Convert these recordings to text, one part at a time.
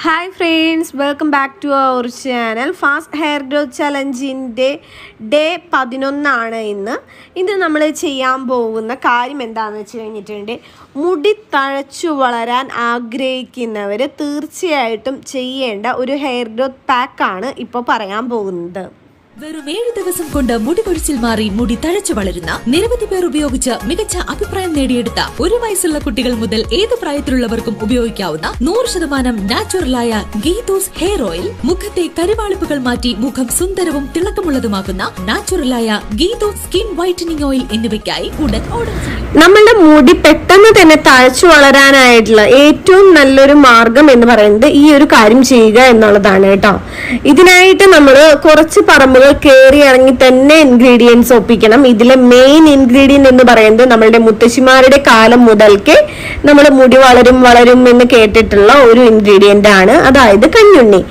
Hi friends welcome back to our channel fast hair growth ചലഞ്ചിന്റെ day പതിനൊന്നാണ് ഇന്ന്. ഇന്ന് നമ്മൾ ചെയ്യാൻ പോകുന്ന കാര്യം എന്താണെന്ന് വെച്ച് കഴിഞ്ഞിട്ടുണ്ട് മുടി തഴച്ചു വളരാൻ ആഗ്രഹിക്കുന്നവർ തീർച്ചയായിട്ടും ചെയ്യേണ്ട ഒരു ഹെയർ ഗ്രോത്ത് പാക്കാണ് ഇപ്പോൾ പറയാൻ പോകുന്നത്. വെറും ഏഴ് ദിവസം കൊണ്ട് മുടി കൊഴിച്ചിൽ മാറി മുടി തഴച്ചു വളരുന്ന നിരവധി പേർ ഉപയോഗിച്ച് മികച്ച അഭിപ്രായം നേടിയെടുത്ത ഒരു വയസ്സുള്ള കുട്ടികൾ മുതൽ ഏത് പ്രായത്തിലുള്ളവർക്കും ഉപയോഗിക്കാവുന്ന നൂറ് ശതമാനം നാച്ചുറലായ ഗീതൂസ് ഹെയർ ഓയിൽ മുഖത്തെ കരിവാളിപ്പുകൾ മാറ്റി മുഖം സുന്ദരവും തിളക്കമുള്ളതുമാക്കുന്ന നാച്ചുറലായ ഗീതൂസ് സ്കിൻ വൈറ്റനിങ് ഓയിൽ എന്നിവയ്ക്കായി ഉടൻ ഓർഡർ നമ്മളുടെ മുടി പെട്ടെന്ന് തന്നെ തഴച്ചു വളരാനായിട്ടുള്ള ഏറ്റവും നല്ലൊരു മാർഗം എന്ന് പറയുന്നത് ഈ ഒരു കാര്യം ചെയ്യുക എന്നുള്ളതാണ് കേട്ടോ. ഇതിനായിട്ട് നമ്മൾ കുറച്ച് പറമ്പുകൾ കയറി ഇറങ്ങി തന്നെ ഇൻഗ്രീഡിയൻസ് ഒപ്പിക്കണം. ഇതിലെ മെയിൻ ഇൻഗ്രീഡിയന്റ് എന്ന് പറയുന്നത് നമ്മളുടെ മുത്തശ്ശിമാരുടെ കാലം മുതൽക്കേ നമ്മൾ മുടി വളരും വളരും എന്ന് കേട്ടിട്ടുള്ള ഒരു ഇൻഗ്രീഡിയന്റ് ആണ്. അതായത് കഞ്ഞുണ്ണി.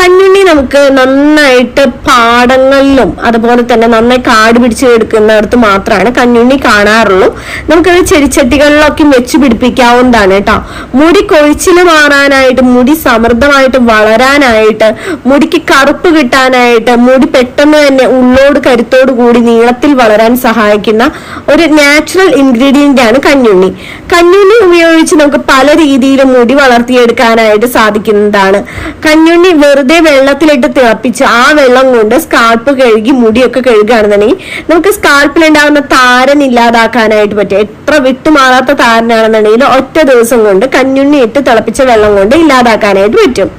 കഞ്ഞുണ്ണി നമുക്ക് നന്നായിട്ട് പാടങ്ങളിലും അതുപോലെ തന്നെ നന്നായി കാട് പിടിച്ച് എടുക്കുന്നിടത്ത് മാത്രമാണ് കഞ്ഞുണ്ണി കാണാറുള്ളൂ. നമുക്കത് ചെടിച്ചട്ടികളിലൊക്കെ വെച്ച് പിടിപ്പിക്കാവുന്നതാണ് കേട്ടോ. മുടി കൊഴിച്ചിൽ മാറാനായിട്ട് മുടി സമൃദ്ധമായിട്ട് വളരാനായിട്ട് മുടിക്ക് കറുപ്പ് കിട്ടാനായിട്ട് മുടി പെട്ടെന്ന് തന്നെ ഉള്ളോട് കരുത്തോട് കൂടി നീളത്തിൽ വളരാൻ സഹായിക്കുന്ന ഒരു നാച്ചുറൽ ഇൻഗ്രീഡിയന്റ് ആണ് കഞ്ഞുണ്ണി. കഞ്ഞുണ്ണി ഉപയോഗിച്ച് നമുക്ക് പല രീതിയിലും മുടി വളർത്തിയെടുക്കാനായിട്ട് സാധിക്കുന്നതാണ്. കഞ്ഞുണ്ണി വെറുതെ വെള്ളത്തിലിട്ട് തിളപ്പിച്ച് ആ വെള്ളം കൊണ്ട് സ്കാൾപ്പ് കഴുകി മുടിയൊക്കെ കഴുകുകയാണെന്നുണ്ടെങ്കിൽ നമുക്ക് സ്കാൾപ്പിൽ ഉണ്ടാകുന്ന താരൻ ഇല്ലാതാക്കാനായിട്ട് പറ്റും. എത്ര വിട്ടുമാറാത്ത താരനാണെന്നുണ്ടെങ്കിൽ ഒറ്റ ദിവസം കൊണ്ട് കഞ്ഞുണ്ണി ഇട്ട് തിളപ്പിച്ച വെള്ളം കൊണ്ട് ഇല്ലാതാക്കാനായിട്ട് പറ്റും.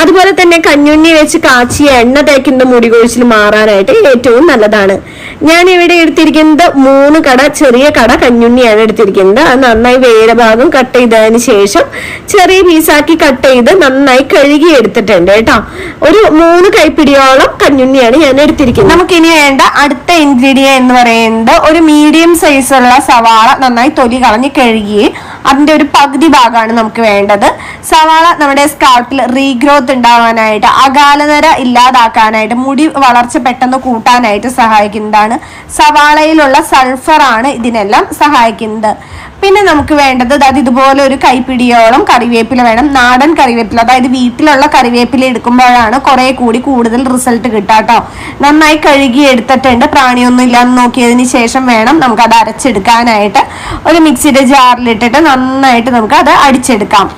അതുപോലെ തന്നെ കഞ്ഞുണ്ണി വെച്ച് കാച്ചിയ എണ്ണ തേക്കുന്ന മുടി കൊഴിച്ചിൽ മാറാനായിട്ട് ഏറ്റവും നല്ലതാണ്. ഞാൻ ഇവിടെ എടുത്തിരിക്കുന്നത് മൂന്ന് കട ചെറിയ കട കഞ്ഞുണ്ണിയാണ് എടുത്തിരിക്കുന്നത്. അത് നന്നായി വേറെ ഭാഗം കട്ട് ചെയ്തതിന് ശേഷം ചെറിയ പീസാക്കി കട്ട് ചെയ്ത് നന്നായി കഴുകി എടുത്തിട്ടുണ്ട് കേട്ടോ. ഒരു മൂന്ന് കൈപ്പിടിയോളം കഞ്ഞുണ്ണിയാണ് ഞാൻ എടുത്തിരിക്കുന്നത്. നമുക്കിനി വേണ്ട അടുത്ത ഇൻഗ്രീഡിയൻ എന്ന് പറയുന്നത് ഒരു മീഡിയം സൈസുള്ള സവാള നന്നായി തൊലി കളഞ്ഞ് കഴുകി അതിന്റെ ഒരു പകുതി ഭാഗമാണ് നമുക്ക് വേണ്ടത്. സവാള നമ്മുടെ സ്കാൾപ്പിൽ റീഗ്രോത്ത് ഉണ്ടാവാനായിട്ട് അകാലനര ഇല്ലാതാക്കാനായിട്ട് മുടി വളർച്ച പെട്ടെന്ന് കൂട്ടാനായിട്ട് സഹായിക്കുന്നതാണ്. സവാളയിലുള്ള സൾഫറാണ് ഇതിനെല്ലാം സഹായിക്കുന്നത്. പിന്നെ നമുക്ക് വേണ്ടത് അതായത് ഇതുപോലെ ഒരു കൈപ്പിടിയോളം കറിവേപ്പില വേണം. നാടൻ കറിവേപ്പില അതായത് വീട്ടിലുള്ള കറിവേപ്പില എടുക്കുമ്പോഴാണ് കുറെ കൂടി കൂടുതൽ റിസൾട്ട് കിട്ടാട്ടോ നന്നായി കഴുകി എടുത്തിട്ടുണ്ട്. പ്രാണിയൊന്നും ഇല്ലാന്ന് നോക്കിയതിന് ശേഷം വേണം നമുക്ക് അത് അരച്ചെടുക്കാനായിട്ട്. ഒരു മിക്സിയുടെ ജാറിലിട്ടിട്ട് നന്നായിട്ട് നമുക്ക് അത് അടിച്ചെടുക്കാം.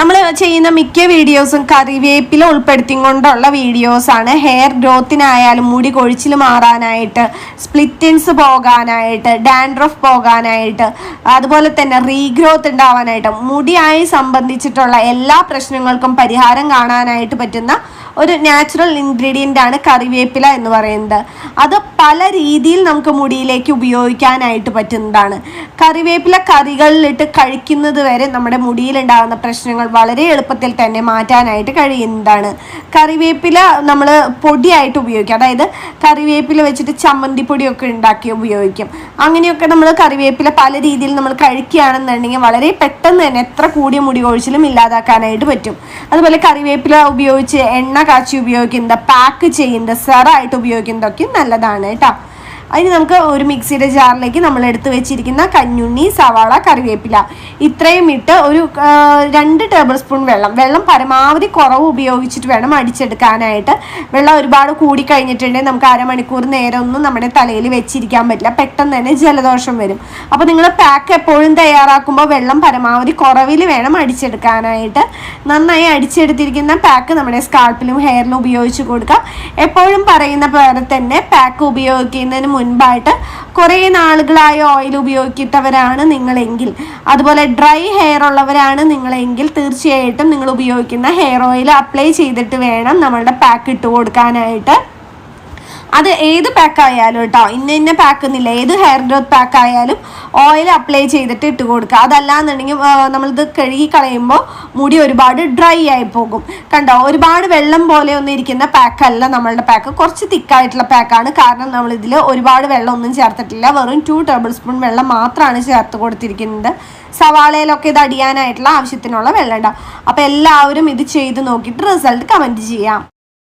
നമ്മൾ ചെയ്യുന്ന മിക്ക വീഡിയോസും കറിവേപ്പില ഉൾപ്പെടുത്തിക്കൊണ്ടുള്ള വീഡിയോസാണ്. ഹെയർ ഗ്രോത്തിനായാലും മുടി കൊഴിച്ചിൽ മാറാനായിട്ട് സ്പ്ലിറ്റിൻസ് പോകാനായിട്ട് ഡാൻഡ്രഫ് പോകാനായിട്ട് അതുപോലെ തന്നെ റീഗ്രോത്ത് ഉണ്ടാവാനായിട്ട് മുടിയായി സംബന്ധിച്ചിട്ടുള്ള എല്ലാ പ്രശ്നങ്ങൾക്കും പരിഹാരം കാണാനായിട്ട് പറ്റുന്ന ഒരു നാച്ചുറൽ ഇൻഗ്രീഡിയന്റ് ആണ് കറിവേപ്പില എന്ന് പറയുന്നത്. അത് പല രീതിയിൽ നമുക്ക് മുടിയിലേക്ക് ഉപയോഗിക്കാനായിട്ട് പറ്റുന്നതാണ്. കറിവേപ്പില കറികളിലിട്ട് കഴിക്കുന്നത് വരെ നമ്മുടെ മുടിയിലുണ്ടാകുന്ന പ്രശ്നങ്ങൾ വളരെ എളുപ്പത്തിൽ തന്നെ മാറ്റാനായിട്ട് കഴിയുന്നതാണ്. കറിവേപ്പില നമ്മൾ പൊടിയായിട്ട് ഉപയോഗിക്കും. അതായത് കറിവേപ്പില വെച്ചിട്ട് ചമ്മന്തി പൊടിയൊക്കെ ഉണ്ടാക്കി ഉപയോഗിക്കും. അങ്ങനെയൊക്കെ നമ്മൾ കറിവേപ്പില പല രീതിയിൽ നമ്മൾ കഴിക്കുകയാണെന്നുണ്ടെങ്കിൽ വളരെ പെട്ടെന്ന് തന്നെ എത്ര കൂടിയ മുടി കൊഴിച്ചിലും ഇല്ലാതാക്കാനായിട്ട് പറ്റും. അതുപോലെ കറിവേപ്പില ഉപയോഗിച്ച് എണ്ണ കാച്ചി ഉപയോഗിക്കുന്നത് പാക്ക് ചെയ്യുന്നത് സെറായിട്ട് ഉപയോഗിക്കുന്നതൊക്കെ നല്ലതാണ് കേട്ടോ. അതിന് നമുക്ക് ഒരു മിക്സിയുടെ ജാറിലേക്ക് നമ്മൾ എടുത്ത് വെച്ചിരിക്കുന്ന കഞ്ഞുണ്ണി സവാള കറിവേപ്പില. ഇത്രയും ഇട്ട് ഒരു രണ്ട് ടേബിൾ സ്പൂൺ വെള്ളം. വെള്ളം പരമാവധി കുറവ് ഉപയോഗിച്ചിട്ട് വേണം അടിച്ചെടുക്കാനായിട്ട്. വെള്ളം ഒരുപാട് കൂടി കഴിഞ്ഞിട്ടുണ്ടെങ്കിൽ നമുക്ക് അരമണിക്കൂർ നേരം ഒന്നും നമ്മുടെ തലയിൽ വെച്ചിരിക്കാൻ പറ്റില്ല. പെട്ടെന്ന് തന്നെ ജലദോഷം വരും. അപ്പോൾ നിങ്ങൾ പാക്ക് എപ്പോഴും തയ്യാറാക്കുമ്പോൾ വെള്ളം പരമാവധി കുറവിൽ വേണം അടിച്ചെടുക്കാനായിട്ട്. നന്നായി അടിച്ചെടുത്തിരിക്കുന്ന പാക്ക് നമ്മുടെ സ്കാൾപ്പിലും ഹെയറിലും ഉപയോഗിച്ച് കൊടുക്കാം. എപ്പോഴും പറയുന്ന പോലെ തന്നെ പാക്ക് ഉപയോഗിക്കുന്നതിന് മുൻപായിട്ട് കുറേ നാളുകളായി ഓയിൽ ഉപയോഗിക്കുന്നവരാണ് നിങ്ങളെങ്കിൽ. അതുപോലെ ഡ്രൈ ഹെയർ ഉള്ളവരാണ് നിങ്ങളെങ്കിൽ തീർച്ചയായിട്ടും നിങ്ങൾ ഉപയോഗിക്കുന്ന ഹെയർ ഓയിൽ അപ്ലൈ ചെയ്തിട്ട് വേണം നമ്മളുടെ പാക്ക് ഇട്ട് കൊടുക്കാനായിട്ട്. അത് ഏത് പാക്ക് ആയാലും കേട്ടോ ഇന്ന ഇന്ന പാക്ക് എന്നില്ല ഏത് ഹെയർ ഗ്രോത്ത് പാക്ക് ആയാലും ഓയിൽ അപ്ലൈ ചെയ്തിട്ട് ഇട്ട് കൊടുക്കുക അതല്ലാന്നുണ്ടെങ്കിൽ നമ്മളിത് കഴുകി കളയുമ്പോൾ മുടി ഒരുപാട് ഡ്രൈ ആയി പോകും. കണ്ടോ? ഒരുപാട് വെള്ളം പോലെ ഒന്നും ഇരിക്കുന്ന പാക്കല്ല നമ്മളുടെ പാക്ക് കുറച്ച് തിക്കായിട്ടുള്ള പാക്കാണ് കാരണം നമ്മളിതിൽ ഒരുപാട് വെള്ളം ഒന്നും ചേർത്തിട്ടില്ല. വെറും ടു ടേബിൾ സ്പൂൺ വെള്ളം മാത്രമാണ് ചേർത്ത് കൊടുത്തിരിക്കുന്നത്. സവാളയിലൊക്കെ ഇത് അടിയാനായിട്ടുള്ള ആവശ്യത്തിനുള്ള വെള്ളം ഉണ്ടാവും അപ്പോൾ എല്ലാവരും ഇത് ചെയ്ത് നോക്കിയിട്ട് റിസൾട്ട് കമന്റ് ചെയ്യാം.